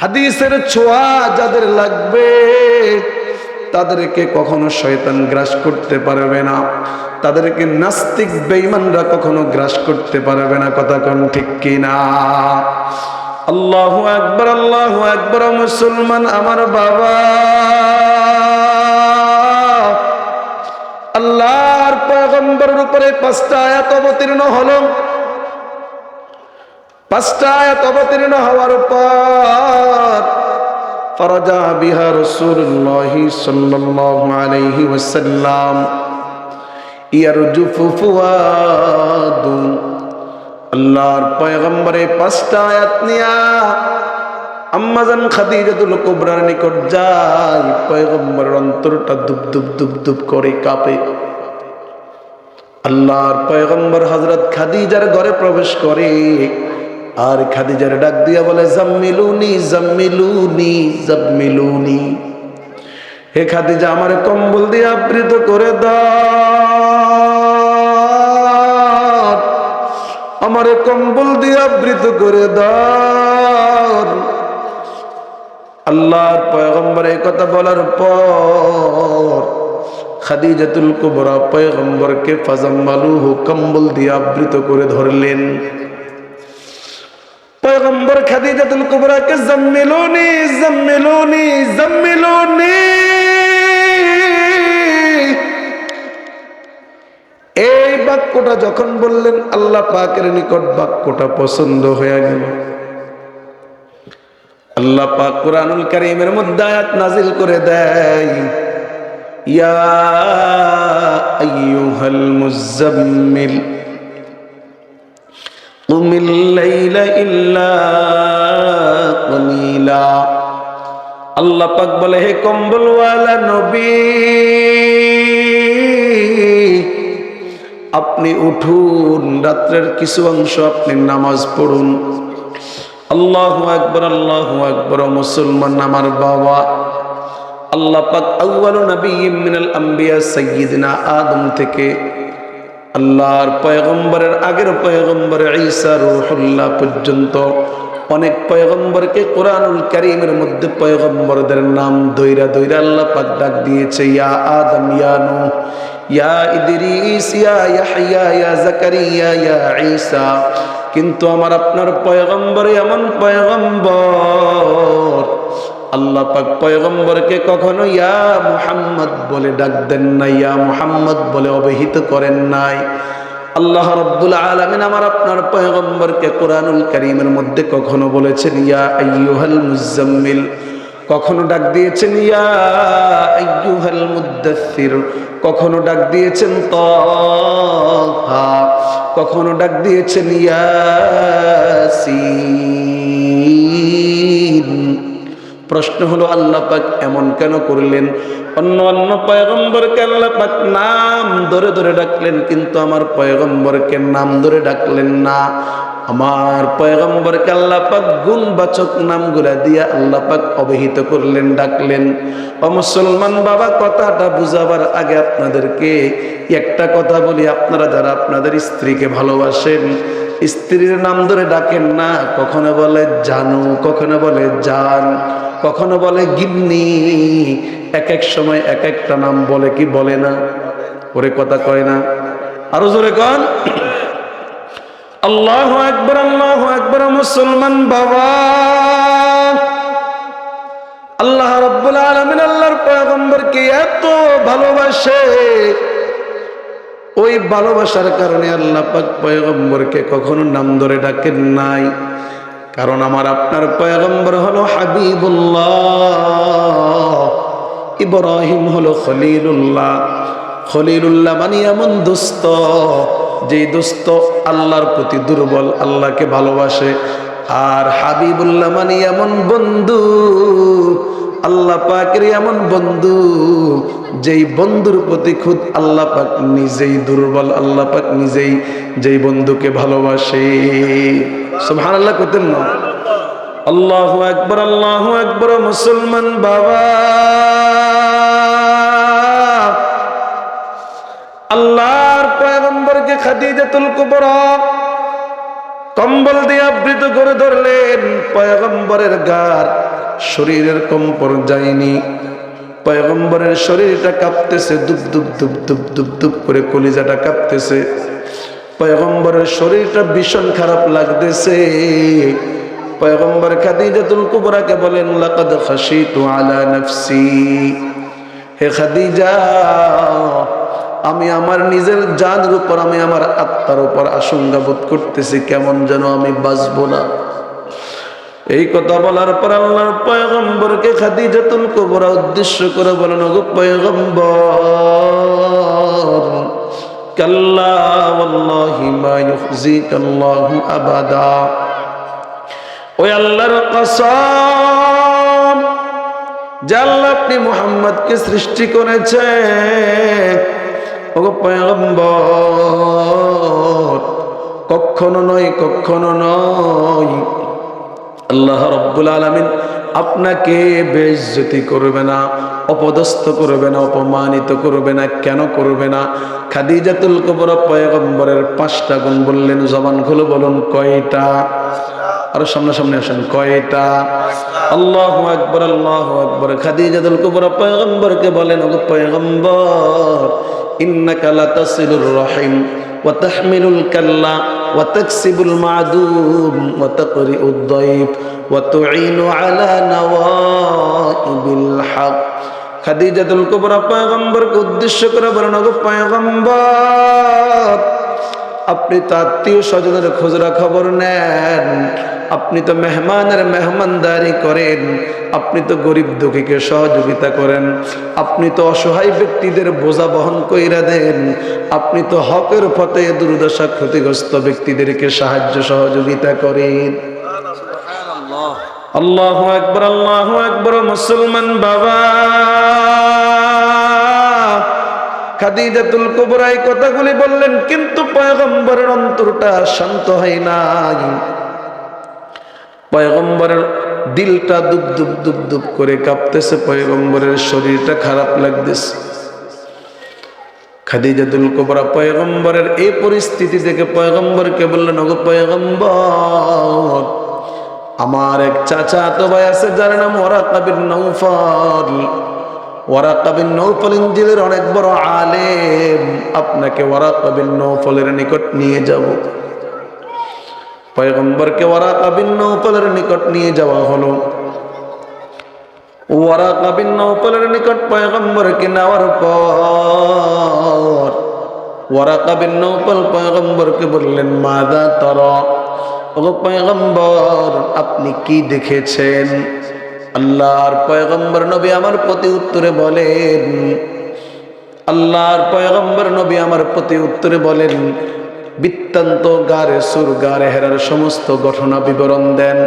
হাদিসের ছোঁয়া যাদের লাগবে, তাদেরকে কখনো শয়তান গ্রাস করতে পারবে না। তাদেরকে নাস্তিক বেঈমানরা কখনো গ্রাস করতে পারবে না, কথা কোন ঠিক কিনা? আল্লাহ আকবর আল্লাহ আকবর মুসলমান, আমার বাবা। আল্লাহর পয়গম্বরের উপরে পাঁচটা আয়াত অবতীর্ণ হলো। পাঁচটা আয়াত অবতীর্ণ হওয়ার পর ফরাজা বিহা রাসূলুল্লাহ সাল্লাল্লাহু আলাইহি আল্লাহর নিয়া নিকট পয়গম্বর হজরত খাদিজার ঘরে প্রবেশ করে আর খাদিজার ডাক দিয়া বলে, জাম্মিলুনি জাম্মিলুনি জাম্মিলুনি। হে খাদিজা, আমার কম্বল দিয়ে আবৃত করে দাও। আমার কম্বল দিয়ে আবৃত করে দাও। আল্লাহর পয়গম্বর এই কথা বলার পর খাদিজাতুল কুবরা পয়গম্বরকে ফাজাম্মালুহু কম্বল দিয়ে আবৃত করে ধরলেন। খাদিজাতুল কুবরাকে জাম্মিলুনি জাম্মিলুনি জাম্মিলুনি। এই বাক্যটা যখন বললেন, আল্লাহ পাকের নিকট বাক্যটা পছন্দ হয়ে গেল। আল্লাহ পাক কোরআনুল কারীমের মধ্যে আয়াত নাজিল করে দেয়, ইয়া আইয়ুহাল মুজাম্মিল قم الليل إلا قليلا আল্লাহ পাক বলে হে কম্বলওয়ালা নবী আপনি উঠুন রাত্রের কিছু অংশ আপনি নামাজ পড়ুন আল্লাহ আকবর আল্লাহ আকবর মুসলমান আমার বাবা আল্লাহ পাক আউয়ালু নবী মিনাল আম্বিয়া সাইয়্যিদিনা আদম থেকে আল্লাহর পয়গম্বরের আগের পয়গম্বর ঈসা রুহুল্লাহ পর্যন্ত অনেক পয়গম্বরকে কোরআনুল কারীমের মধ্যে পয়গম্বরদের নাম দইরা দইরা আল্লাহ পাক ডাক দিয়েছে, ইয়া আদম, ইয়া নূহ, ইয়া ইদরিস, ইয়া ইয়াহইয়া, ইয়া জাকারিয়া, ইয়া ঈসা, কিন্তু আমার আপনার পয়গম্বর এমন পয়গম্বর আল্লাহ পাক পয়গম্বরকে কখনো ইয়া মুহাম্মদ বলে ডাক দেন না ইয়া মুহাম্মদ বলে অবহিত করেন নাই। আল্লাহ রব্বুল আলামিন আমার আপনার পয়গম্বরকে কোরআনুল কারীমের মধ্যে কখনো বলেছেন, ইয়া আইয়ুহাল মুজাম্মিল কখনো ডাক দিয়েছেন, ইয়া আইয়ুহাল মুদ্দাথির কখনো ডাক দিয়েছেন, তাহা। কখনো ডাক দিয়েছেন, ইয়াসিন। প্রশ্ন হলো, আল্লাহ পাক এমন কেন করলেন? অন্য অন্য পয়গম্বরকে আল্লাহ পাক নাম ধরে ধরে ডাকলেন, কিন্তু আমার পয়গম্বরকে নাম ধরে ডাকলেন না। আমার পয়গম্বরকে আল্লাহ পাক গুণবাচক নামগুলা দিয়া আল্লাহ পাক অবহিত করলেন, ডাকলেন। ও মুসলমান বাবা, কথাটা বুঝাবার আগে আপনাদেরকে একটা কথা বলি, আপনারা যারা আপনাদের স্ত্রীকে ভালোবাসেন, স্ত্রীর নাম ধরে ডাকেন না, কখনো বলে জানু, কখনো বলে জান। কখনো বলে, গিন্নি, এক এক সময় এক একটা নাম বলে কি বলে না? ওরে কথা কয় না। আরও জোরে কন। আল্লাহ একবার আল্লাহ একবার মুসলমান বাবা। আল্লাহ রব্বুল আলমিন আল্লাহর পয়গম্বরকে এত ভালোবাসে। ওই ভালোবাসার কারণে আল্লাহ পাক পয়গম্বরকে কখনো নাম ধরে ডাকেন নাই। কারণ আমার আপনার পয়গম্বর হলো হাবিবুল্লাহ, ইব্রাহিম হলো খলিলুল্লাহ। খলিলুল্লাহ মানে এমন দুস্থ যেই দুস্থ আল্লাহর প্রতি দুর্বল, আল্লাহকে ভালোবাসে। আর হাবিবুল্লাহ মানে এমন বন্ধু, আল্লাহ পাকের এমন বন্ধু, যেই বন্ধুর প্রতি খুদ আল্লাহ পাক নিজেই দুর্বল, আল্লাহ পাক নিজেই যেই বন্ধুকে ভালোবাসে। সুবহান আল্লাহ করতেন না। আল্লাহু আকবার আল্লাহু আকবার, মুসলমান বাবা। আল্লাহর পয়গম্বরকে খাদিজাতুল কুবরা কম্বল দিয়ে আবৃত করে ধরলেন। পয়গম্বরের গার শরীরের কম্পন যায়নি। পয়গম্বরের শরীরটা কাঁপতেছে, দুপ দুপ দুপ দুপ দুপ দুপ করে কলিজাটা কাঁপতেছে। পয়গম্বরের শরীরটা ভীষণ খারাপ লাগতেছে। পয়গম্বর খাদিজাতুল কুবরাকে বলেন, লাকাদ খাশিতু আলা নাফসি। হে খাদিজা, আমি আমার নিজের জানের উপর, আমি আমার আত্মার উপর আশঙ্কা বোধ করতেছি, কেমন যেন আমি বাঁচবো না। এই কথা বলার পর আল্লাহর পয়গম্বরকে খাদিজাতুল কুবরা উদ্দেশ্য করে বলেন, ওগো পয়গম্বর ওয়াল্লাহি মা ইউখজিকা আল্লাহু আবাদা। ওই আল্লাহর কসম, যে আপনি মুহাম্মদকে সৃষ্টি করেছে কখনো নয় কখনো নয়। আল্লাহ রব্বুল আলমিন আপনাকে বেজ্জতি করবে না। অপদস্থ করবে না, অপমানিত করবে না, কেন করবে না? খাদিজাতুল কবর পয়গম্বরের পাঁচটা গুণ বললেন, জবান খুলো বলুন, কয়টা? আরও সামনাসামনি আসেন, কয়টা? আল্লাহ আকবর আল্লাহ আকবর। খাদিজাতুল কুবরা পয়গম্বরকে বলেন, ওগো পয়গম্বর, ইন্নাকা লাতাসিলুর রহিম, ওয়া তাহমিলুল কাল্লা, ওয়া তাকসিবুল মা'দুম, ওয়া তাকরিউদ দাইফ, ওয়া তুইনু আলা নওয়াইবিল হক। খাদিজাতুল কুবরা পয়গম্বরকে উদ্দেশ্য করে বলেন পয়গম্বর, আপনি তো আত্মীয় স্বজনের খোঁজরা খবর নেন, আপনি তো মেহমানের মেহমানদারি করেন, আপনি তো গরিব দুঃখীকে সহযোগিতা করেন, আপনি তো অসহায় ব্যক্তিদের বোঝা বহন কইরা দেন, আপনি তো হকের পথে দুর্দশা ক্ষতিগ্রস্ত ব্যক্তিদেরকে সাহায্য সহযোগিতা করেন। আল্লাহ একবার আল্লাহ একবার মুসলমান বাবা। খাদিজাতুল কুবরা এই কথাগুলি বললেন, কিন্তু পয়গম্বরের অন্তরটা শান্ত হয় নাই। পয়গম্বরের দিলটা দুপ দুপ দুপ দুপ করে কাঁপতেছে, পয়গম্বরের শরীরটা খারাপ লাগতেছে। খাদিজাতুল কুবরা পয়গম্বরের এই পরিস্থিতি থেকে পয়গম্বরকে বললেন, ওগো পয়গম্বর আমার এক চাচা তো ভাই আছে যার নাম ওরাকাবির নৌফল। ওরাকাবিন নৌফল ইঞ্জিলের অনেক বড় আলেম। আপনাকে ওরাকাবিন নৌফলের নিকট নিয়ে যাব। পয়গম্বরকে ওরাকাবিন নৌফলের নিকট নিয়ে যাওয়া হলো। ওয়ারাকাবিন নৌফলের নিকট পয়গম্বরকে নেওয়ার পর ওরা ওয়ারাকাবিন নৌফল পয়গম্বরকে বললেন, মাদা তর। পয়গম্বর, আপনি কি দেখেছেন? আল্লাহর পয়গম্বর নবী আমার প্রতি উত্তরে বলেন, আল্লাহর পয়গম্বর নবী আমার প্রতি উত্তরে বলেন, বৃত্তান্ত গারে সুর গারে হেরার সমস্ত ঘটনা বিবরণ দেন।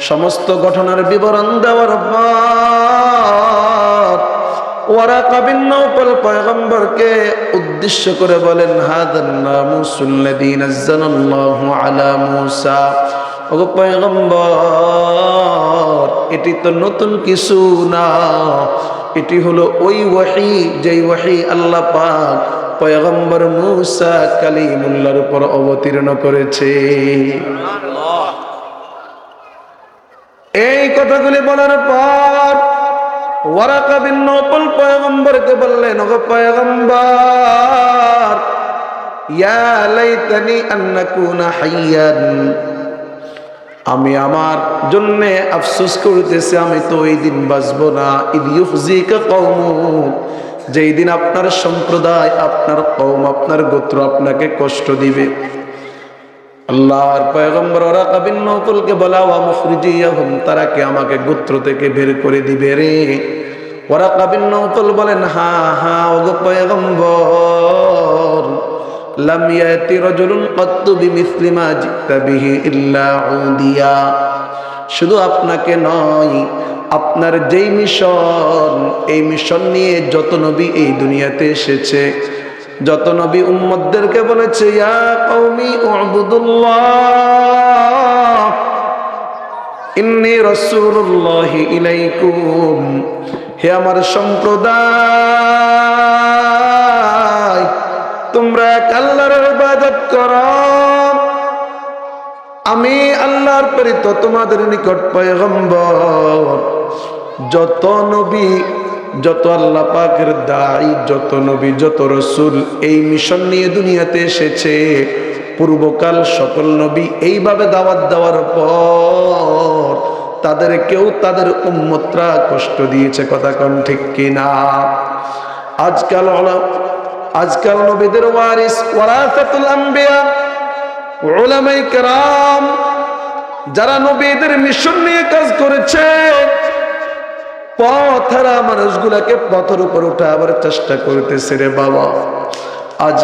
সমস্ত ঘটনার বিবরণ দেওয়ার পর ওরা কাবিন নৌপল পয়গম্বরকে উদ্দেশ্য করে বলেন, হাদান এটি তো নতুন কিছু না। এটি হলো ওই ওয়াহি, যেই ওয়াহি আল্লাহ পাক পয়গম্বর মুসা কালিমুল্লার উপর অবতীর্ণ করেছে। এই কথাগুলি বলার পর আমি আমার জন্য আফসোস করতেছি, আমি তো ওই দিন বাঁচবো না। ইদ ইউফজিকা কওমুক যেই দিন আপনার সম্প্রদায়, আপনার কওম, আপনার গোত্র আপনাকে কষ্ট দিবে। আল্লাহর পয়গম্বর ওরা কাবিন নৌফলকে বলা ওয়া মুখরিজিয়াহুম, তারা কি আমাকে গোত্র থেকে বের করে দিবে রে? ওরা কাবিন নৌফল বলেন হা হা, ওগো পয়গম্বর, লাম ইয়াতি কাত্তু বিমিসলি মা বিহি ইল্লা উদিয়া। শুধু আপনাকে নয়, আপনার যেই মিশন, এই মিশন নিয়ে যত নবী এই দুনিয়াতে এসেছে যত নবী উম্মদদেরকে বলেছে, ইয়া কওমি উবুদুল্লাহ, ইন্নী রাসূলুল্লাহি ইলাইকুম, হে আমার সম্প্রদায়, তোমরা এক আল্লাহর ইবাদত করো। আমি আল্লাহর প্রেরিত তোমাদের নিকট পয়গম্বর, যত নবী যত আল্লাহ পাকের দায়ী যত নবী, যত রসুল এই মিশন নিয়ে দুনিয়াতে এসেছে, পূর্বকাল সকল নবী এইভাবে দাওয়াত দেওয়ার পর তাদের কেউ তাদের উম্মতরা কষ্ট দিয়েছে, কথা কন ঠিক কিনা? আজকাল আজকাল নবীদের ওয়ারিস, ওয়ারাসাতুল ওলামাই যারা নবীদের মিশন নিয়ে কাজ করেছে পথ মানুষগুলাকে পথের উপর উঠাবার চেষ্টা করতেছে রে বাবা। আজ